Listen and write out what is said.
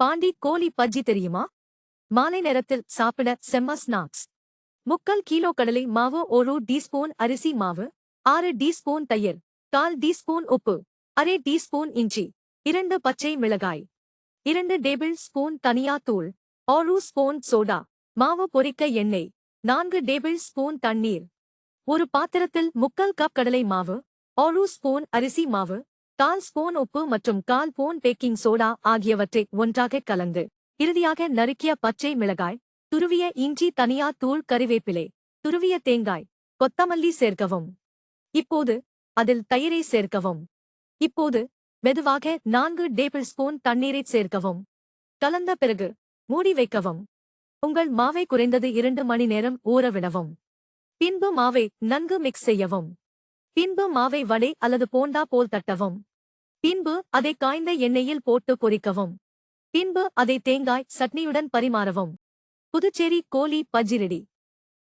பாண்டி கோழி பஜ்ஜி தெரியுமா? மாலை நேரத்தில் சாப்பிட செம்ம ஸ்நாக்ஸ். முக்கால் கிலோ கடலை மாவு ஒரு டீஸ்பூன் அரிசி மாவு ஆறு டீஸ்பூன் தயிர் கால் டீஸ்பூன் உப்பு அரை டீஸ்பூன் இஞ்சி இரண்டு பச்சை மிளகாய் இரண்டு டேபிள் ஸ்பூன் தனியா தூள் ஒரு ஸ்பூன் சோடா மாவு பொரிக்க எண்ணெய் நான்கு டேபிள் ஸ்பூன் தண்ணீர். ஒரு பாத்திரத்தில் முக்கால் கப் கடலை மாவு ஒரு ஸ்பூன் அரிசி மாவு கால் ஸ்பூன் உப்பு மற்றும் கால் ஸ்பூன் பேக்கிங் சோடா ஆகியவற்றை ஒன்றாக கலந்து இறுதியாக நறுக்கிய பச்சை மிளகாய் துருவிய இஞ்சி தனியா தூள் கறிவேப்பிலை துருவிய தேங்காய் கொத்தமல்லி சேர்க்கவும். இப்போது அதில் தயிரை சேர்க்கவும். இப்போது மெதுவாக நான்கு டேபிள் ஸ்பூன் தண்ணீரை சேர்க்கவும். கலந்த பிறகு மூடி வைக்கவும். உங்கள் மாவை குறைந்தது இரண்டு மணி நேரம் ஊறவிடவும் பின்பு மாவை நன்கு மிக்ஸ் செய்யவும். பின்பு மாவை வடை அல்லது போண்டா போல் தட்டவும். பின்பு அதை காய்ந்த எண்ணெயில் போட்டு பொரிக்கவும் பின்பு அதை தேங்காய் சட்னியுடன் பரிமாறவும். புதுச்சேரி கோலி பஜ்ஜிரெடி